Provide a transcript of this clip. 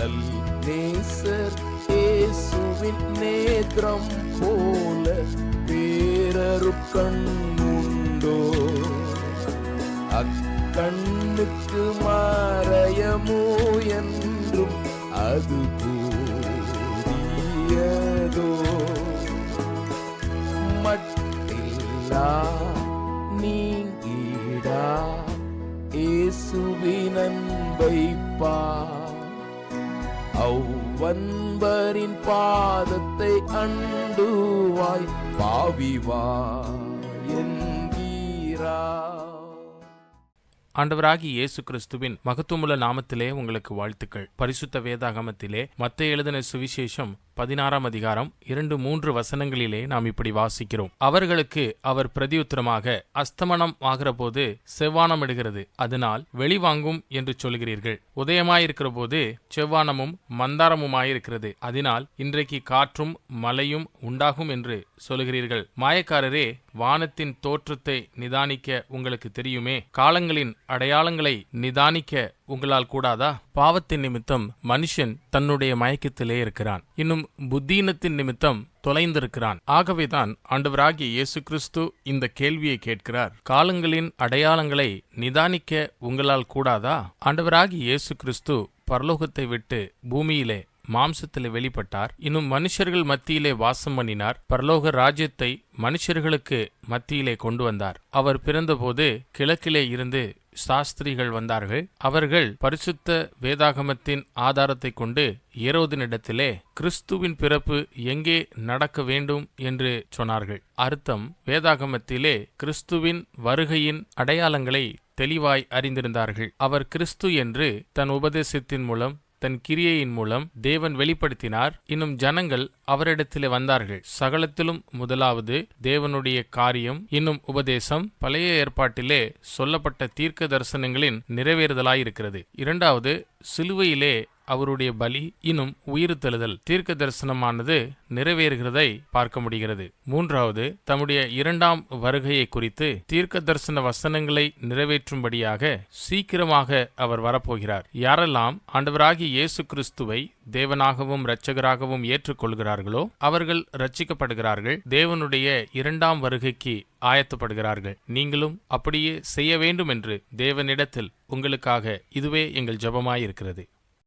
நல் நேசர் இயேசுவின் நேத்திரம் போல பேரரு கண்ணுண்டோ? அக்கண்ணுக்கு மாறயமோ என்றும் அது கூறியதோ? மட்டில்லா நீங்கிடா இயேசுவின் அன்பை பார் அவ்வன்பரின் பாதத்தை அண்டுவாய் பாவிவா என்கீரா ஆண்டவராகி இயேசு கிறிஸ்துவின் மகத்துவமுள்ள நாமத்திலே உங்களுக்கு வாழ்த்துக்கள். பரிசுத்த வேதாகமத்திலே மத்த எழுதின சுவிசேஷம் பதினாறாம் அதிகாரம் இரண்டு மூன்று வசனங்களிலே நாம் இப்படி வாசிக்கிறோம். அவர்களுக்கு அவர் பிரதியுத்தரமாக அஸ்தமனம் ஆகிறபோது செவ்வானம் இடுகிறது அதனால் வெளிவாங்கும் என்று சொல்கிறீர்கள். உதயமாயிருக்கிற போது செவ்வானமும் மந்தாரமுமாயிருக்கிறது அதனால் இன்றைக்கு காற்றும் மழையும் உண்டாகும் என்று சொல்கிறீர்கள். மாயக்காரரே வானத்தின் தோற்றத்தை நிதானிக்க உங்களுக்கு தெரியுமே. காலங்களின் அடையாளங்களை நிதானிக்க உங்களால் கூடாதா? பாவத்தின் நிமித்தம் மனுஷன் தன்னுடைய மயக்கத்திலே இருக்கிறான். இன்னும் புத்தீனத்தின் நிமித்தம் தொலைந்திருக்கிறான். ஆகவேதான் ஆண்டவராகிய இயேசு கிறிஸ்து இந்த கேள்வியை கேட்கிறார். காலங்களின் அடையாளங்களை நிதானிக்க உங்களால் கூடாதா? ஆண்டவராகிய இயேசு கிறிஸ்து பரலோகத்தை விட்டு பூமியிலே மாம்சத்திலே வெளிப்பட்டார். இன்னும் மனுஷர்கள் மத்தியிலே வாசம் பண்ணினார். பரலோக ராஜ்யத்தை மனுஷர்களுக்கு மத்தியிலே கொண்டு வந்தார். அவர் பிறந்தபோது கிழக்கிலே இருந்து சாஸ்திரிகள் வந்தார்கள். அவர்கள் பரிசுத்த வேதாகமத்தின் ஆதாரத்தை கொண்டு ஏரோதினிடத்திலே கிறிஸ்துவின் பிறப்பு எங்கே நடக்க வேண்டும் என்று சொன்னார்கள். அர்த்தம் வேதாகமத்திலே கிறிஸ்துவின் வருகையின் அடையாளங்களை தெளிவாய் அறிந்திருந்தார்கள். அவர் கிறிஸ்து என்று தன் உபதேசத்தின் மூலம் தன் கிரியையின் மூலம் தேவன் வெளிப்படுத்தினார். இன்னும் ஜனங்கள் அவரிடத்திலே வந்தார்கள். சகலத்திலும் முதலாவது தேவனுடைய காரியம் இன்னும் உபதேசம் பழைய ஏற்பாட்டிலே சொல்லப்பட்ட தீர்க்க தரிசனங்களின் நிறைவேறுதலாயிருக்கிறது. இரண்டாவது சிலுவையிலே அவருடைய பலி இன்னும் உயிர்த்தெழுதல். தீர்க்க தரிசனமானது நிறைவேறுகிறதை பார்க்க முடிகிறது. மூன்றாவது தம்முடைய இரண்டாம் வருகையை குறித்து தீர்க்க தரிசன வசனங்களை நிறைவேற்றும்படியாக சீக்கிரமாக அவர் வரப்போகிறார். யாரெல்லாம் ஆண்டவராகிய இயேசு கிறிஸ்துவை தேவனாகவும் இரட்சகராகவும் ஏற்றுக்கொள்கிறார்களோ அவர்கள் ரட்சிக்கப்படுகிறார்கள் தேவனுடைய இரண்டாம் வருகைக்கு ஆயத்தப்படுகிறார்கள். நீங்களும் அப்படியே செய்ய வேண்டும் என்று தேவனிடத்தில் உங்களுக்காக இதுவே எங்கள் ஜெபமாயிருக்கிறது.